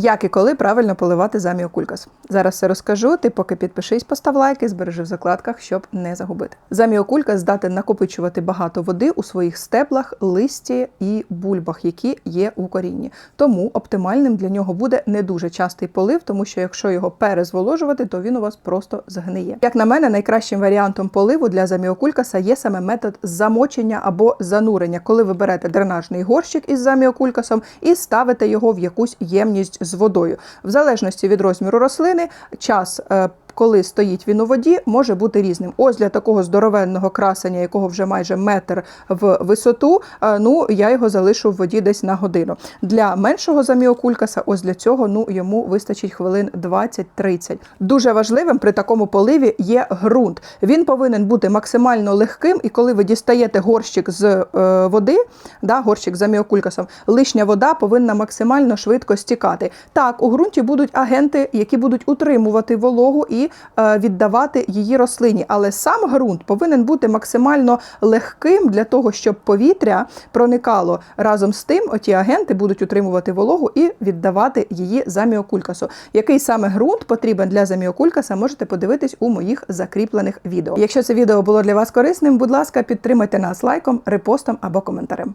Як і коли правильно поливати заміокулькас. Зараз все розкажу. Ти поки підпишись, постав лайк і збережи в закладках, щоб не загубити. Заміокулькас здатен накопичувати багато води у своїх стеблах, листі і бульбах, які є у корінні. Тому оптимальним для нього буде не дуже частий полив, тому що якщо його перезволожувати, то він у вас просто згниє. Як на мене, найкращим варіантом поливу для заміокулькаса є саме метод замочення або занурення, коли ви берете дренажний горщик із заміокулькасом і ставите його в якусь ємність з водою. В залежності від розміру рослини, час. Коли стоїть він у воді, може бути різним. Ось для такого здоровенного красення, якого вже майже метр в висоту, е, ну я його залишу в воді десь на годину. Для меншого заміокулькаса, ось для цього ну йому вистачить хвилин 20-30. Дуже важливим при такому поливі є ґрунт. Він повинен бути максимально легким, і коли ви дістаєте горщик з е, води, да, горщик з заміокулькасом, лишня вода повинна максимально швидко стікати. Так, у ґрунті будуть агенти, які будуть утримувати вологу і е, віддавати її рослині. Але сам ґрунт повинен бути максимально легким для того, щоб повітря проникало разом з тим. Оті агенти будуть утримувати вологу і віддавати її заміокулькасу. Який саме ґрунт потрібен для заміокулькаса, можете подивитись у моїх закріплених відео. Якщо це відео було для вас корисним, будь ласка, підтримайте нас лайком, репостом або коментарем.